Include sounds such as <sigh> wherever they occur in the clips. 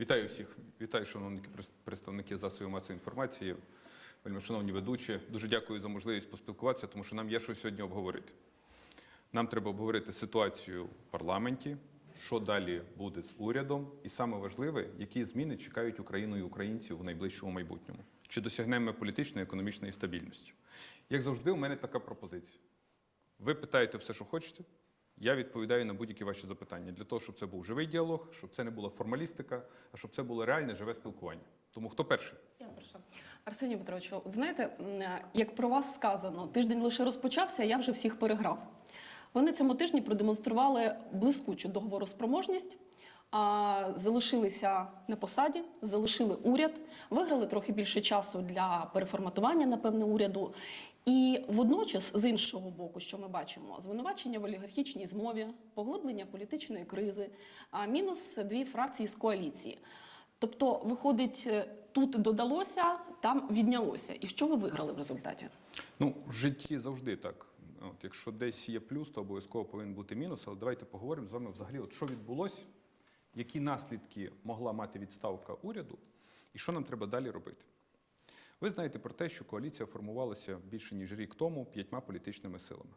Вітаю всіх. Вітаю, шановні представники засобів масової інформації, вельми шановні ведучі. Дуже дякую за можливість поспілкуватися, тому що нам є що сьогодні обговорити. Нам треба обговорити ситуацію в парламенті, що далі буде з урядом, і саме важливе, які зміни чекають Україну і українців у найближчому майбутньому. Чи досягнемо політичної економічної стабільності? Як завжди, у мене така пропозиція. Ви питаєте все, що хочете. Я відповідаю на будь-які ваші запитання для того, щоб це був живий діалог, щоб це не була формалістика, а щоб це було реальне живе спілкування. Тому хто перший? Я прошу. Арсенію Петровичу, знаєте, як про вас сказано, тиждень лише розпочався, я вже всіх переграв. Ви на цьому тижні продемонстрували блискучу договороспроможність, а залишилися на посаді, залишили уряд, виграли трохи більше часу для переформатування, напевне, уряду. І водночас, з іншого боку, що ми бачимо, звинувачення в олігархічній змові, поглиблення політичної кризи, а мінус дві фракції з коаліції. Тобто, виходить, е, тут додалося, там віднялося. І що ви виграли в результаті? Ну, в житті завжди так. От, якщо десь є плюс, то обов'язково повинен бути мінус. Але давайте поговоримо з вами взагалі, от що відбулося, які наслідки могла мати відставка уряду, і що нам треба далі робити. Ви знаєте про те, що коаліція формувалася більше ніж рік тому п'ятьма політичними силами.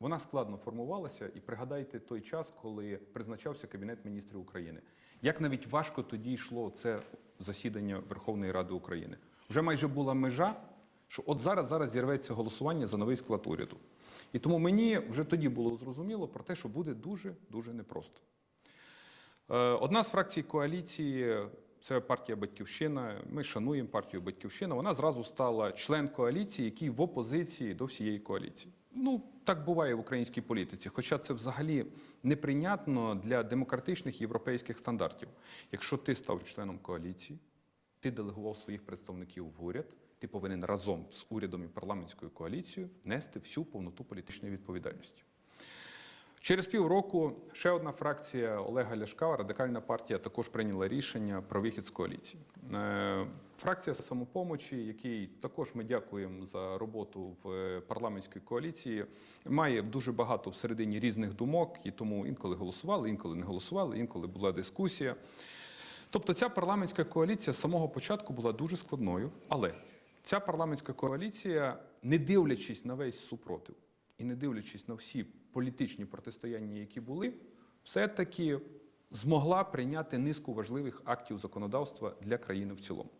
Вона складно формувалася, і пригадайте той час, коли призначався Кабінет міністрів України. Як навіть важко тоді йшло це засідання Верховної Ради України. Вже майже була межа, що от зараз зараз зірветься голосування за новий склад уряду. І тому мені вже тоді було зрозуміло про те, що буде дуже дуже непросто. Е, Одна з фракцій коаліції це партія Батьківщина. Ми шануємо партію Батьківщина. Вона зразу стала член коаліції, який в опозиції до всієї коаліції. Ну, так буває в українській політиці, хоча це взагалі неприйнятно для демократичних європейських стандартів. Якщо ти став членом коаліції, ти делегував своїх представників в уряд, ти повинен разом з урядом і парламентською коаліцією нести всю повноту політичної відповідальності. Через півроку ще одна фракція Олега Ляшка, радикальна партія, також прийняла рішення про вихід з коаліції. Е, Фракція самопомочі, якій також ми дякуємо за роботу в парламентській коаліції, має дуже багато всередині різних думок, і тому інколи голосували, інколи не голосували, інколи була дискусія. Тобто ця парламентська коаліція з самого початку була дуже складною, але ця парламентська коаліція, не дивлячись на весь супротив і не дивлячись на всі політичні протистояння, які були, все-таки змогла прийняти низку важливих актів законодавства для країни в цілому.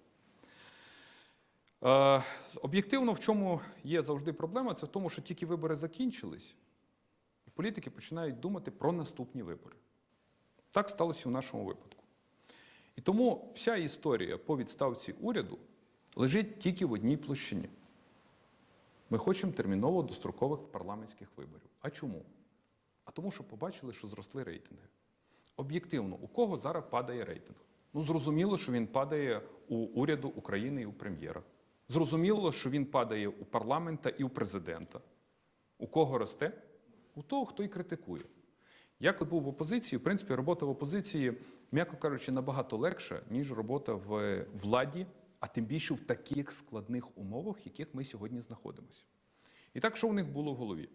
Е, Об'єктивно, в чому є завжди проблема, це в тому, що тільки вибори закінчились, і політики починають думати про наступні вибори. Так сталося у нашому випадку. І тому вся історія по відставці уряду лежить тільки в одній площині. Ми хочемо терміново дострокових парламентських виборів. А чому? А тому, що побачили, що зросли рейтинги. Об'єктивно, у кого зараз падає рейтинг? Ну, зрозуміло, що він падає у уряду України і у прем'єра. Зрозуміло, що він падає у парламента і у президента. У кого росте? У того, хто і критикує. Я коли був в опозиції, в принципі, робота в опозиції, м'яко кажучи, набагато легша, ніж робота в владі, а тим більше в таких складних умовах, в яких ми сьогодні знаходимося. І так, що у них було в голові?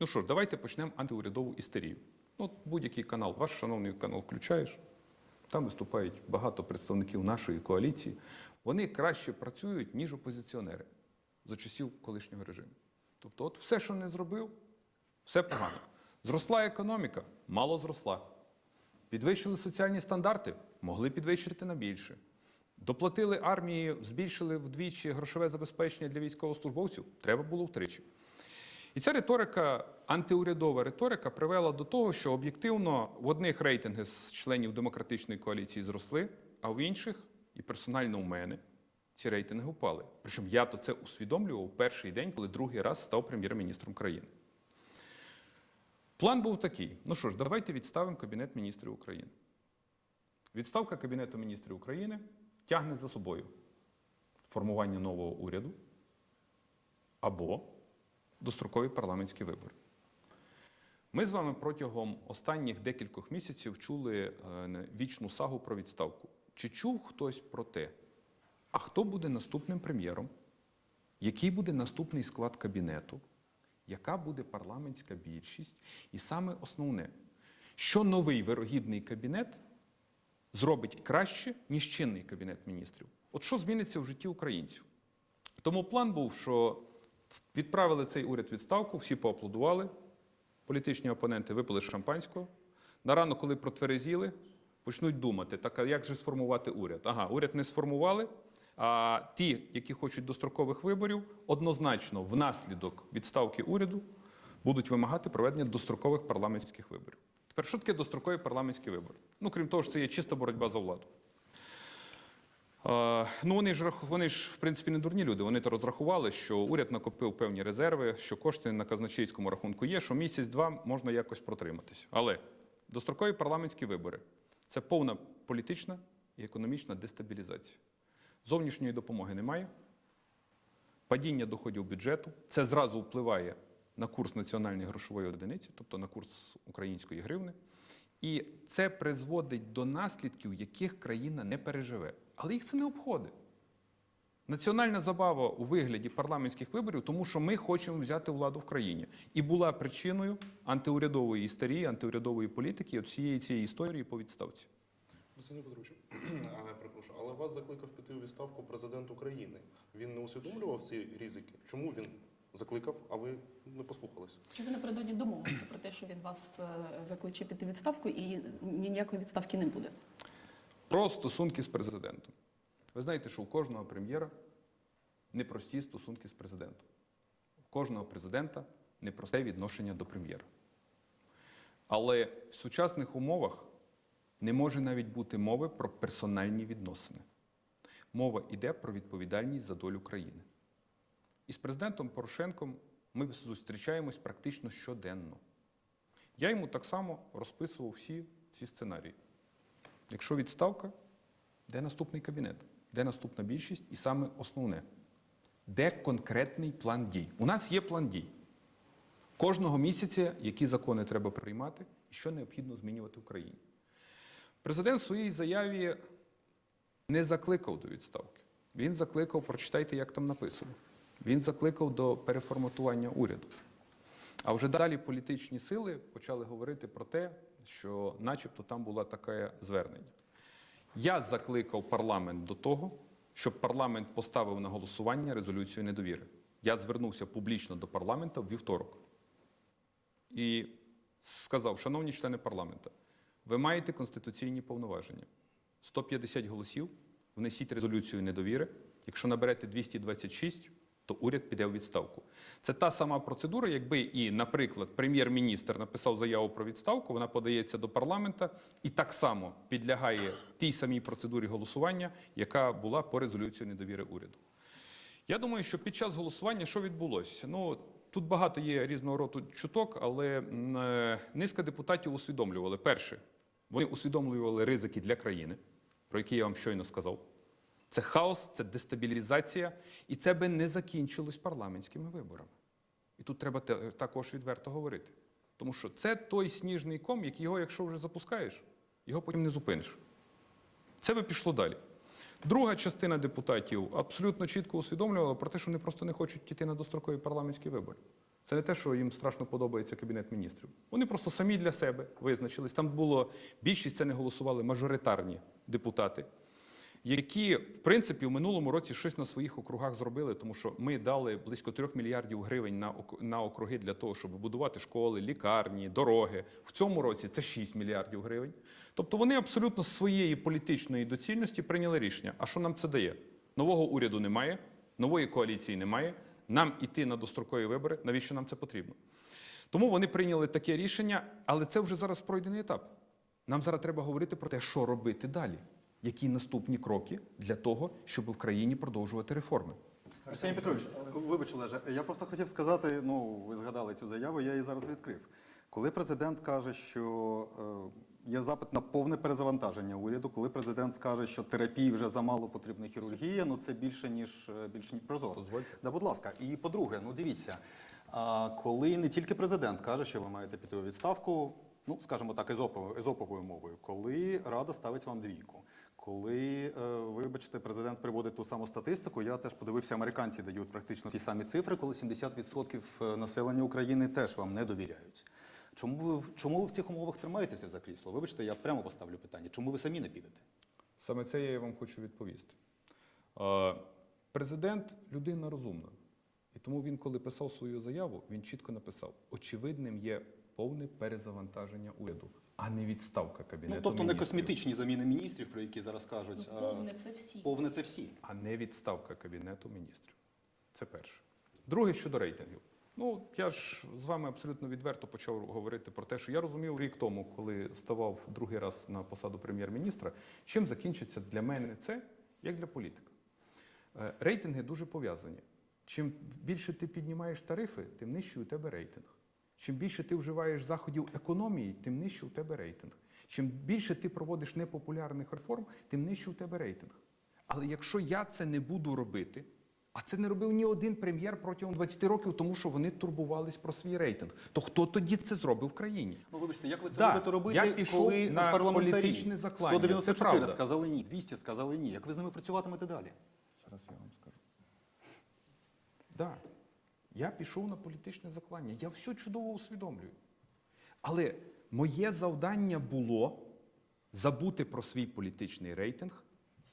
Ну що ж, давайте почнемо антиурядову істерію. Ну, будь-який канал, ваш шановний канал включаєш, там виступають багато представників нашої коаліції. Вони краще працюють, ніж опозиціонери за часів колишнього режиму. Тобто, от все, що не зробив, все погано. Зросла економіка, мало зросла. Підвищили соціальні стандарти, могли підвищити на більше. Доплатили армії, збільшили вдвічі грошове забезпечення для військовослужбовців, треба було втричі. І ця риторика, антиурядова риторика, привела до того, що об'єктивно в одних рейтинги з членів демократичної коаліції зросли, а в інших, і персонально у мене, ці рейтинги впали. Причому я то це усвідомлював перший день, коли другий раз став прем'єр-міністром країни. План був такий: ну що ж, давайте відставимо Кабінет міністрів України. Відставка Кабінету міністрів України тягне за собою формування нового уряду або дострокові парламентські вибори. Ми з вами протягом останніх декількох місяців чули е, вічну сагу про відставку. Чи чув хтось про те, а хто буде наступним прем'єром? Який буде наступний склад кабінету? Яка буде парламентська більшість? І саме основне, що новий вирогідний кабінет зробить краще, ніж чинний кабінет міністрів. От що зміниться в житті українців? Тому план був, що відправили цей уряд відставку, всі поаплодували, політичні опоненти випили шампанського. На ранок, коли протверезіли, почнуть думати, так а як же сформувати уряд? Ага, уряд не сформували. А ті, які хочуть дострокових виборів, однозначно внаслідок відставки уряду будуть вимагати проведення дострокових парламентських виборів. Тепер що таке дострокові парламентські вибори? Ну, крім того, що це є чиста боротьба за владу. Е, Ну, вони ж вони ж в принципі не дурні люди. Вони то розрахували, що уряд накопив певні резерви, що кошти на казначейському рахунку є, що місяць-два можна якось протриматися. Але дострокові парламентські вибори це повна політична і економічна дестабілізація. Зовнішньої допомоги немає, падіння доходів бюджету. Це зразу впливає на курс національної грошової одиниці, тобто на курс української гривни. І це призводить до наслідків, яких країна не переживе. Але їх це не обходить. Національна забава у вигляді парламентських виборів, тому що ми хочемо взяти владу в країні. І була причиною антиурядової істерії, антиурядової політики от всієї цієї історії по відставці. Арсеній Петрович, <clears throat> але перепрошую, але вас закликав піти у відставку президент України. Він не усвідомлював ці ризики. Чому він закликав, а ви не послухалися? Чи ви напередодні домовилися про те, що він вас е, закличе піти відставку і ніякої відставки не буде? Про стосунки з президентом. Ви знаєте, що у кожного прем'єра непрості стосунки з президентом. У кожного президента непросте відношення до прем'єра. Але в сучасних умовах не може навіть бути мови про персональні відносини. Мова йде про відповідальність за долю країни. І з президентом Порошенком ми зустрічаємось практично щоденно. Я йому так само розписував всі ці сценарії. Якщо відставка, де наступний кабінет, де наступна більшість, і саме основне, де конкретний план дій. У нас є план дій. Кожного місяця, які закони треба приймати і що необхідно змінювати в країні. Президент в своїй заяві не закликав до відставки. Він закликав, прочитайте, як там написано. Він закликав до переформатування уряду. А вже далі політичні сили почали говорити про те, що начебто там було таке звернення. Я закликав парламент до того, щоб парламент поставив на голосування резолюцію недовіри. Я звернувся публічно до парламента в вівторок і сказав: шановні члени парламента, ви маєте конституційні повноваження. 150 голосів, внесіть резолюцію недовіри. Якщо наберете 226, то уряд піде у відставку. Це та сама процедура, якби і, наприклад, прем'єр-міністр написав заяву про відставку, вона подається до парламента і так само підлягає тій самій процедурі голосування, яка була по резолюції недовіри уряду. Я думаю, що під час голосування що відбулося? Ну тут багато є різного роду чуток, але е, низка депутатів усвідомлювали. Перше, вони усвідомлювали ризики для країни, про які я вам щойно сказав. Це хаос, це дестабілізація, і це би не закінчилось парламентськими виборами. І тут треба також відверто говорити. Тому що це той сніжний ком, який його, якщо вже запускаєш, його потім не зупиниш. Це би пішло далі. Друга частина депутатів абсолютно чітко усвідомлювала про те, що вони просто не хочуть йти на дострокові парламентські вибори. Це не те, що їм страшно подобається кабінет міністрів. Вони просто самі для себе визначились. Там було більшість, це не голосували мажоритарні депутати, які, в принципі, в минулому році щось на своїх округах зробили, тому що ми дали близько 3 мільярдів гривень на, на округи для того, щоб будувати школи, лікарні, дороги. В цьому році це 6 мільярдів гривень. Тобто вони абсолютно з своєї політичної доцільності прийняли рішення. А що нам це дає? Нового уряду немає, нової коаліції немає. Нам іти на дострокові вибори. Навіщо нам це потрібно? Тому вони прийняли таке рішення, але це вже зараз пройдений етап. Нам зараз треба говорити про те, що робити далі, які наступні кроки для того, щоб в країні продовжувати реформи. Арсеній Петрович, вибач, Олеже, я просто хотів сказати, ну, ви згадали цю заяву, я її зараз відкрив. Коли президент каже, що е, є запит на повне перезавантаження уряду, коли президент скаже, що терапії вже замало потрібна хірургія, ну це більше ніж е, більше ніж прозоро. Дозвольте. Да, будь ласка. І по-друге, ну дивіться, а, коли не тільки президент каже, що ви маєте піти у відставку, ну скажімо так, езоповою, езоповою мовою, коли Рада ставить вам двійку. Коли, е, вибачте, президент приводить ту саму статистику, я теж подивився, американці дають практично ті самі цифри, коли 70% населення України теж вам не довіряють. Чому ви, чому ви в цих умовах тримаєтеся за крісло? Вибачте, я прямо поставлю питання. Чому ви самі не підете? Саме це я вам хочу відповісти. Е, Президент людина розумна. І тому він, коли писав свою заяву, він чітко написав: очевидним є повне перезавантаження уряду, а не відставка кабінету. Ну, тобто не косметичні заміни міністрів, про які зараз кажуть, а Повне це всі. повне це всі. а не відставка кабінету міністрів. Це перше. Друге щодо рейтингів. Ну, я ж з вами абсолютно відверто почав говорити про те, що я розумів рік тому, коли ставав другий раз на посаду прем'єр-міністра, чим закінчиться для мене це, як для політика. Е, Рейтинги дуже пов'язані. Чим більше ти піднімаєш тарифи, тим нижчий у тебе рейтинг. Чим більше ти вживаєш заходів економії, тим нижчий у тебе рейтинг. Чим більше ти проводиш непопулярних реформ, тим нижчий у тебе рейтинг. Але якщо я це не буду робити, а це не робив ні один прем'єр протягом 20 років, тому що вони турбувались про свій рейтинг, то хто тоді це зробив в країні? Ну, вибачте, як ви це Да, будете робити, я пішов коли на парламентарі політичне заклання, це 194 сказали ні, 200 сказали ні. Як ви з ними працюватимете далі? Зараз я вам скажу. Да, я пішов на політичне заклання. Я все чудово усвідомлюю. Але моє завдання було забути про свій політичний рейтинг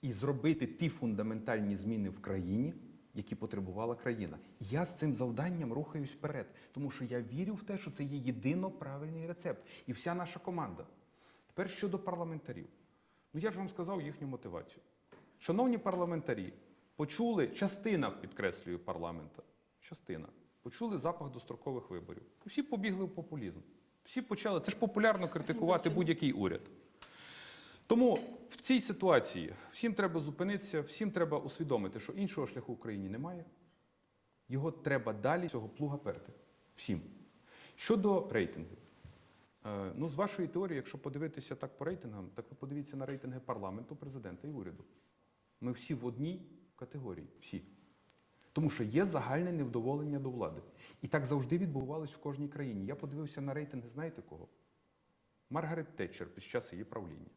і зробити ті фундаментальні зміни в країні, які потребувала країна. Я з цим завданням рухаюсь вперед, тому що я вірю в те, що це є єдино правильний рецепт. І вся наша команда. Тепер щодо парламентарів. Ну я ж вам сказав їхню мотивацію. Шановні парламентарі, почули частина, підкреслюю, парламента, частина, почули запах дострокових виборів. Всі побігли в популізм. Всі почали. Це ж популярно критикувати будь-який уряд. Тому в цій ситуації всім треба зупинитися, всім треба усвідомити, що іншого шляху в Україні немає. Його треба далі цього плуга перти. Всім. Щодо рейтингів. Е, Ну, з вашої теорії, якщо подивитися так по рейтингам, так ви подивіться на рейтинги парламенту, президента і уряду. Ми всі в одній категорії. Всі. Тому що є загальне невдоволення до влади. І так завжди відбувалось в кожній країні. Я подивився на рейтинги, знаєте кого? Маргарет Тетчер під час її правління,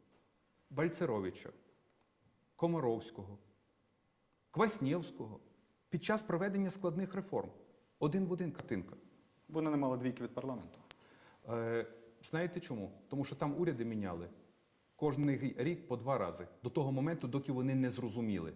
Бальцеровича, Комаровського, Кваснєвського під час проведення складних реформ. Один в один картинка. Вони не мали двійки від парламенту. Е, знаєте чому? Тому що там уряди міняли кожний рік по два рази, до того моменту, доки вони не зрозуміли.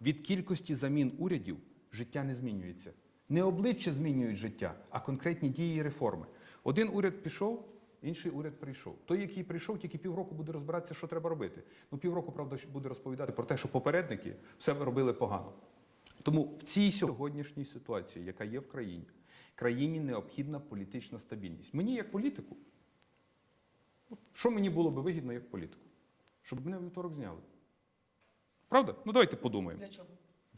Від кількості замін урядів життя не змінюється. Не обличчя змінюють життя, а конкретні дії і реформи. Один уряд пішов, інший уряд прийшов. Той, який прийшов, тільки півроку буде розбиратися, що треба робити. Ну, півроку, правда, буде розповідати про те, що попередники все робили погано. Тому в цій сьогоднішній ситуації, яка є в країні, країні необхідна політична стабільність. Мені, як політику, що мені було би вигідно як політику? Щоб мене вівторок зняли. Правда? Ну давайте подумаємо. Для чого?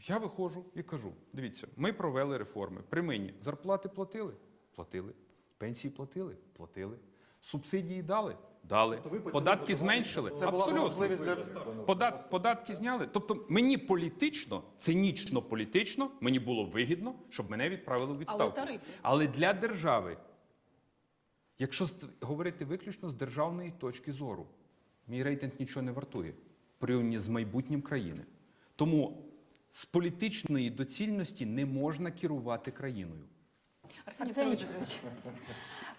Я виходжу і кажу: дивіться, ми провели реформи. При мені зарплати платили? Платили. Пенсії платили? Платили. Субсидії дали? Дали. Тобто Податки зменшили? Це Абсолютно. Подат, податки зняли. Тобто мені політично, цинічно політично, мені було вигідно, щоб мене відправили в відставку. тарифи? Але для держави, якщо з- говорити виключно з державної точки зору, мій рейтинг нічого не вартує порівняно з майбутнім країни. Тому з політичної доцільності не можна керувати країною. Арсеній Петрович,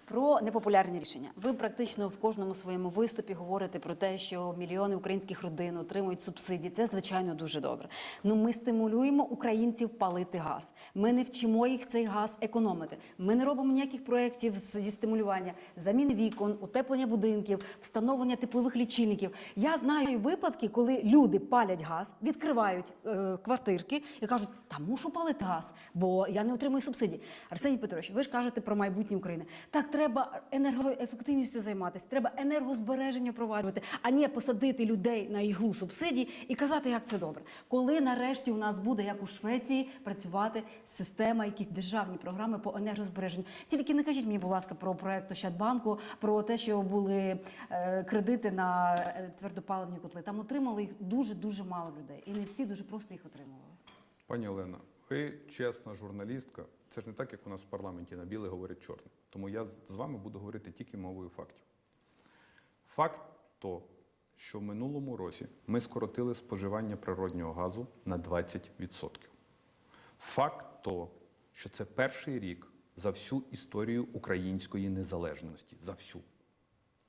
про непопулярні рішення. Ви практично в кожному своєму виступі говорите про те, що мільйони українських родин отримують субсидії. Це звичайно дуже добре. Ну ми стимулюємо українців палити газ. Ми не вчимо їх цей газ економити. Ми не робимо ніяких проєктів зі стимулювання, заміни вікон, утеплення будинків, встановлення теплових лічильників. Я знаю випадки, коли люди палять газ, відкривають е, квартирки і кажуть, та мушу палити газ, бо я не отримую субсидії. Арсеній Петрович, ви ж кажете про майбутнє України. Так треба енергоефективністю займатися, треба енергозбереження впроваджувати, а не посадити людей на іглу субсидій і казати, як це добре. Коли нарешті у нас буде, як у Швеції, працювати система, якісь державні програми по енергозбереженню. Тільки не кажіть мені, будь ласка, про проект Ощадбанку, про те, що були е, кредити на е, твердопаливні котли. Там отримали їх дуже дуже мало людей, і не всі дуже просто їх отримували. Пані Олена, ви чесна журналістка. Це ж не так, як у нас в парламенті на біле говорить чорне. Тому я з вами буду говорити тільки мовою фактів. Факт то, що в минулому році ми скоротили споживання природнього газу на 20%. Факт то, що це перший рік, за всю історію української незалежності. За всю.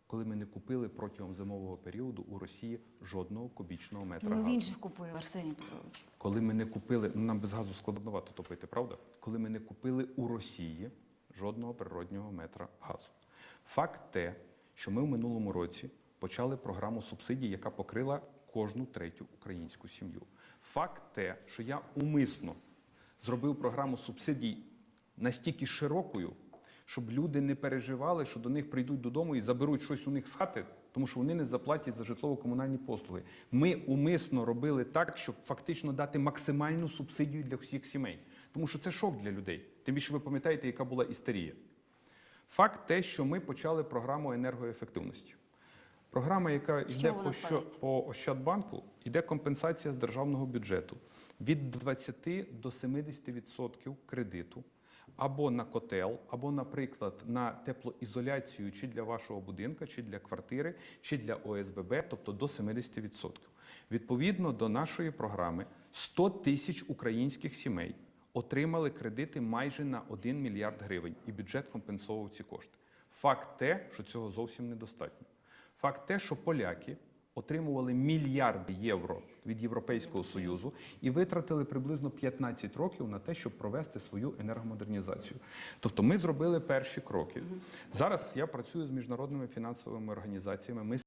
Коли ми не купили протягом зимового періоду у Росії жодного кубічного метра Ми в газу. інших купили, Арсеній Петрович. Коли ми не купили, ну нам без газу складновато топити, правда? Коли ми не купили у Росії жодного природнього метра газу. Факт те, що ми в минулому році почали програму субсидій, яка покрила кожну третю українську сім'ю. Факт те, що я умисно зробив програму субсидій настільки широкою, щоб люди не переживали, що до них прийдуть додому і заберуть щось у них з хати, тому що вони не заплатять за житлово-комунальні послуги. Ми умисно робили так, щоб фактично дати максимальну субсидію для всіх сімей. Тому що це шок для людей. Тим більше ви пам'ятаєте, яка була істерія. Факт те, що ми почали програму енергоефективності. Програма, яка йде по, що, по Ощадбанку, йде компенсація з державного бюджету від 20 до 70% кредиту або на котел, або, наприклад, на теплоізоляцію чи для вашого будинка, чи для квартири, чи для ОСББ, тобто до 70%. Відповідно до нашої програми, 100 тисяч українських сімей отримали кредити майже на 1 мільярд гривень, і бюджет компенсовував ці кошти. Факт те, що цього зовсім недостатньо. Факт те, що поляки отримували мільярди євро від Європейського Союзу і витратили приблизно 15 років на те, щоб провести свою енергомодернізацію. Тобто ми зробили перші кроки. Зараз я працюю з міжнародними фінансовими організаціями. Ми